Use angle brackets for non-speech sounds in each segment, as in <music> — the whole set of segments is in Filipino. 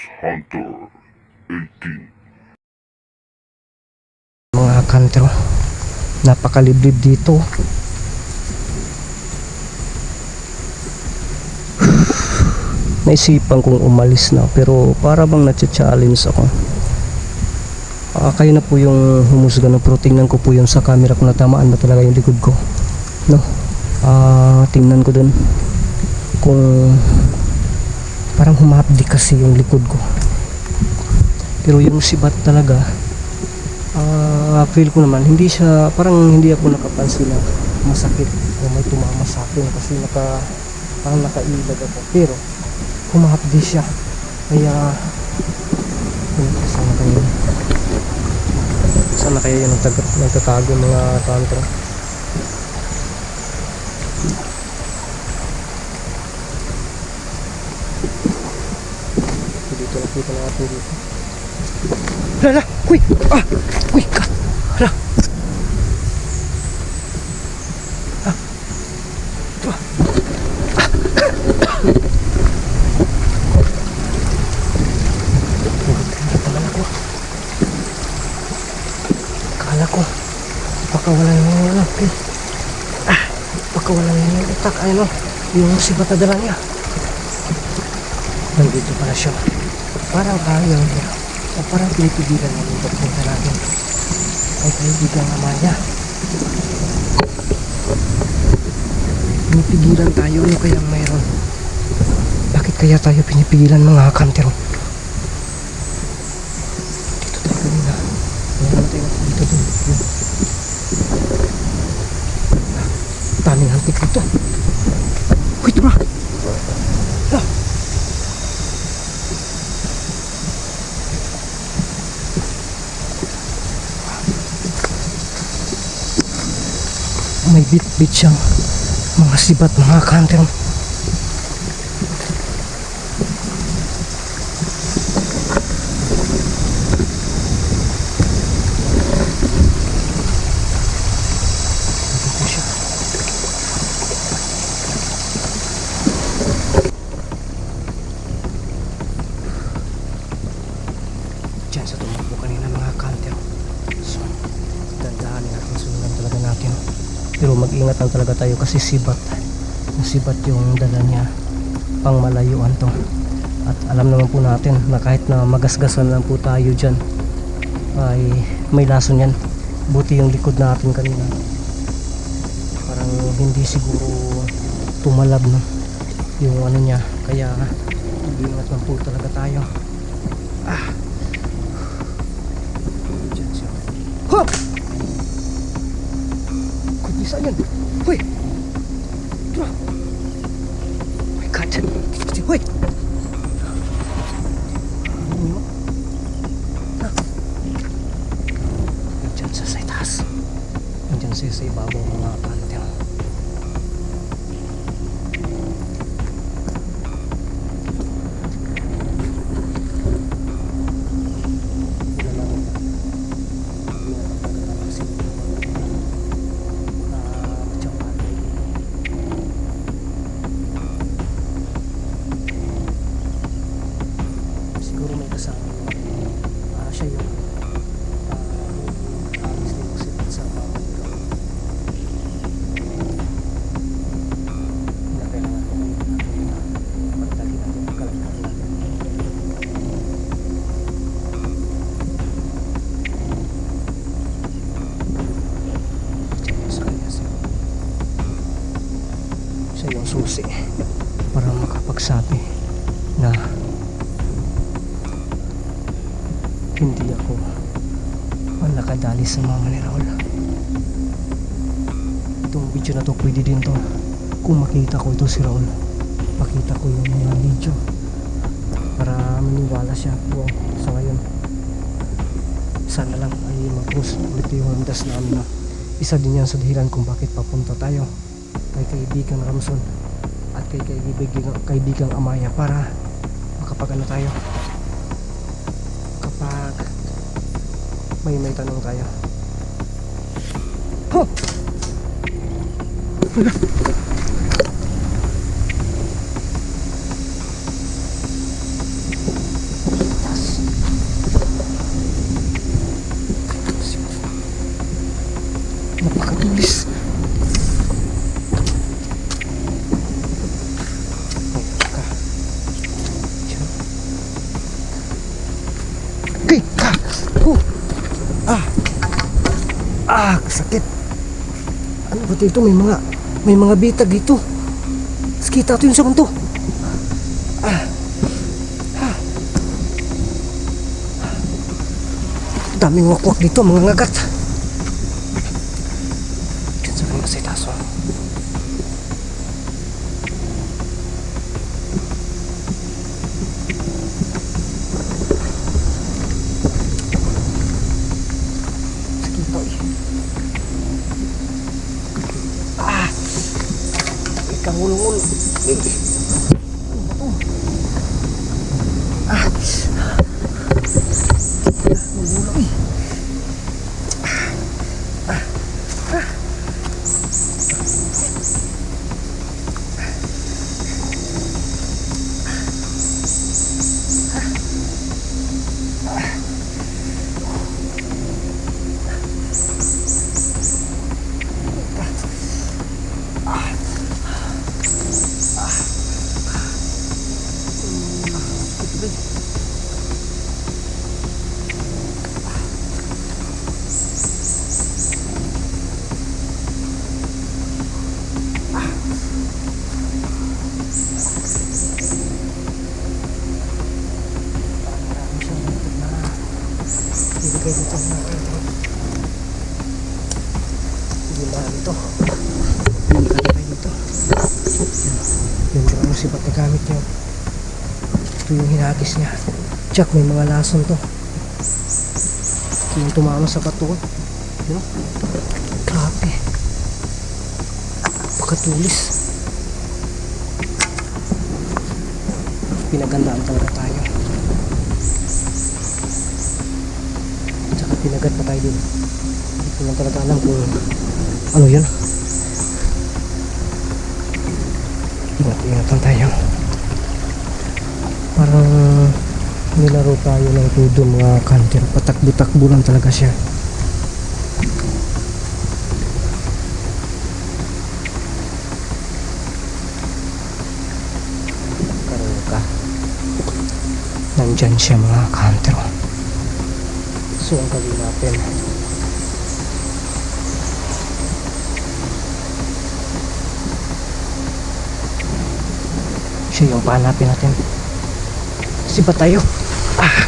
Hunter 18 mga kantro napakaliblib dito. <sighs> Naisipan kong umalis na pero para bang natcha-challenge ako? Ah, kayo na po yung humusga ng pero tingnan ko po yun sa camera kung natamaan ba talaga yung likod ko. No? Ah, tingnan ko dun kung humapdi kasi yung likod ko. Pero yung sibat talaga Ah, feel ko naman hindi siya parang hindi ako nakapansin na masakit o may tumama sa akin kasi naka parang nakailag ako. Pero humahapdi siya. Kaya sana kayo. Sana kayo yung nagtatago mga tantro nakita natin dito Lala! Uy! Ah! Uy! Ka! Hala! Ah! Ah! Akala ko, baka wala yung ano, eh. Ah! Baka wala yung utak, ano, yung sibat na dala niya. Nandito pala siya. Parang ayaw niya. O parang pinipigilan namin yung pagpunta natin. Ay kaibigan naman niya. Pinipigilan tayo. Ano kayang mayroon? Bakit kaya tayo pinipigilan mga kantero? Dito tayo kanina. Mayroon tayo dito dun. Yun. Ah, Daming hantik dito. Uy, diba? May bit-bit siyang mga sibat mga kanter Dito siya. Diyan sa tumakbo kanina mga kanter so dandahanin natin sundan talaga natin lang talaga tayo kasi sibat. Sibat yung dala niya. Pang malayuan to. At alam naman po natin na kahit na magasgasan lang po tayo dyan ay may lason yan. Buti yung likod natin kanina. Parang hindi siguro tumalab no? Yung ano niya. Kaya mag-ingat lang po talaga tayo. Ah! Dyan siya. Hop! Kung bisa yan. quick. Siya yung susi para makapagsabi na hindi ako ang nakadali sa mama ni Raul. Itong video na to pwede din to kung makita ko ito si Raul. Pakita ko yung mga video para maniwala siya. Wow, sa ngayon sana lang ay mag-post ulit yung das namin na isa din yan sa dahilan kung bakit papunta tayo kay kaibigang Ramson at kay kaibigang, kaibigang Amaya para makapagano tayo kapag may may tanong tayo Huh! Napakatulis. Ah! Sakit! Ano ba dito? May mga may mga bitag dito. Mas kita ito yung sa kanto. Ah! Ah! Daming wakwak dito, mga ngagat. Diyan Ibigay dito mga ito. Hindi na ito. Hindi ka tayo dito. Yan yung ano si ba't nagamit niya. Ito yung hinagis niya. Jack, may mga lason to. Ito yung tumama sa bato. Yun. Grabe. Pagkatulis. Pinagandaan talaga tayo. Tsaka pinagat pa tayo dun. Hindi lang talaga alam kung ano yun. Ingat-ingatan tayo. Parang nilaro tayo ng tudo mga kanter. Patakbo-takbo lang talaga siya. Karoka. Nandyan siya mga kanter. So ang gawin natin. Siya yung pahanapin natin. Si Batay oh. Ah.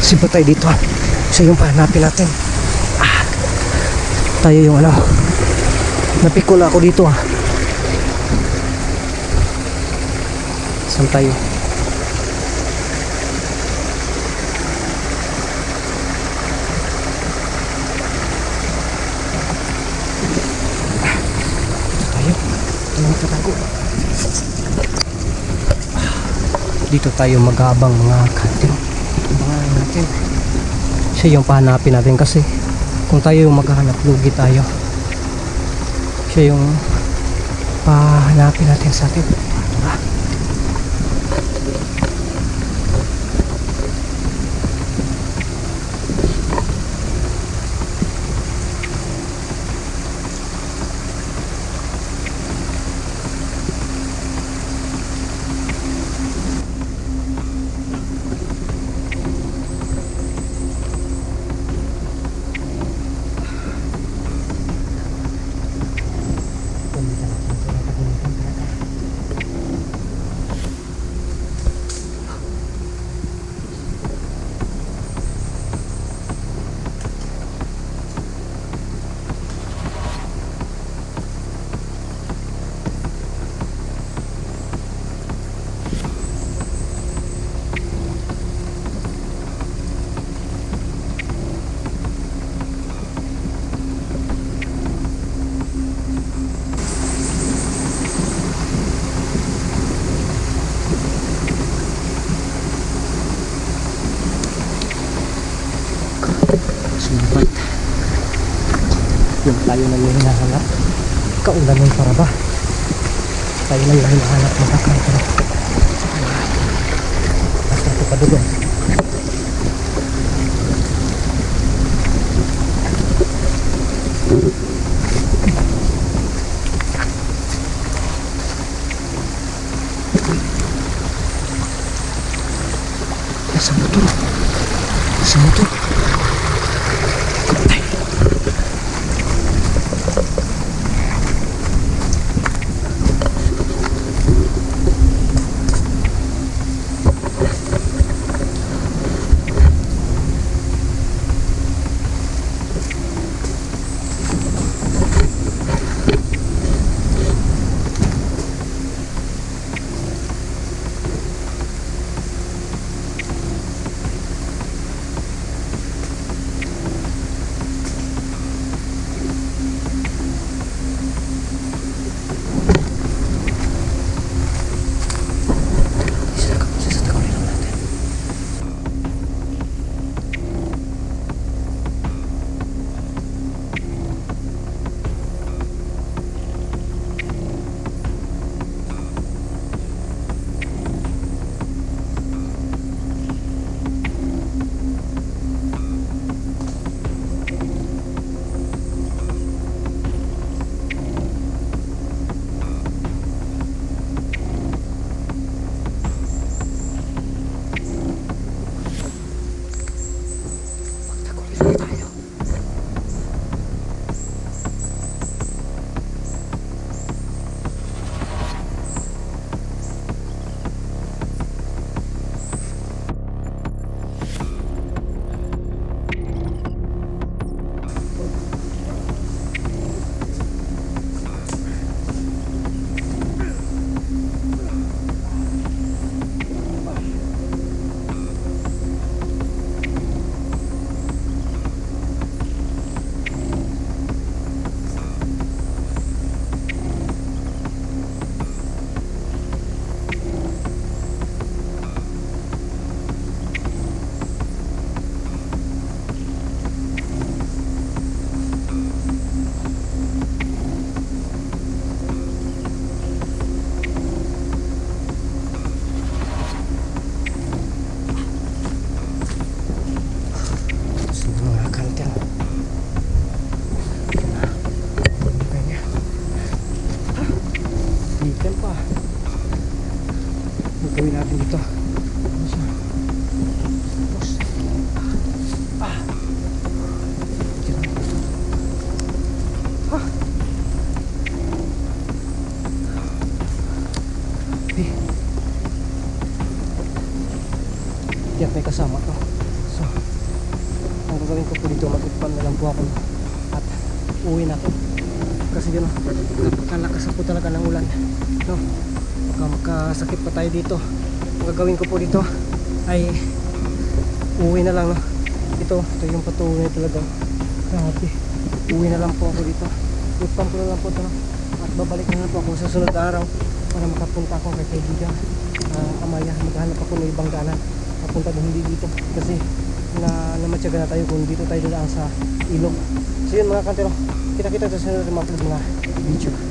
Si Batay dito. Siya yung pahanapin natin. Ah. Tayo yung ano. Napikula ako dito ah. Saan tayo? tayo. Ito yung Dito tayo magabang mga kantin. Mga natin. Siya yung pahanapin natin kasi kung tayo yung maghahanap, lugi tayo. Siya yung pahanapin natin sa atin. yung tayo lang yung hinahanap kaulan yung saraba tayo lang yung hinahanap mga kankara mas nato pa doon Sa motor. Sa motor. Tiyak may kasama to. So, ang gagawin ko po dito, mag-upan na lang po ako at uwi na ako. Kasi gano'n, napakalakas ako talaga ng ulan. No? Baka magkasakit pa tayo dito. Ang gagawin ko po dito ay uwi na lang. No? Ito, ito yung patuloy talaga. Grabe. Uwi na lang po ako dito. Upan ko na lang po ito. No? At babalik na lang po ako sa sunod araw para makapunta ako kay kaibigan. Uh, Amaya, maghanap ako ng ibang daanan papunta doon hindi dito. Kasi na namatyaga na tayo kung dito tayo dadaan sa ilog. So yun mga kantero kita kita sa sunod mga mga video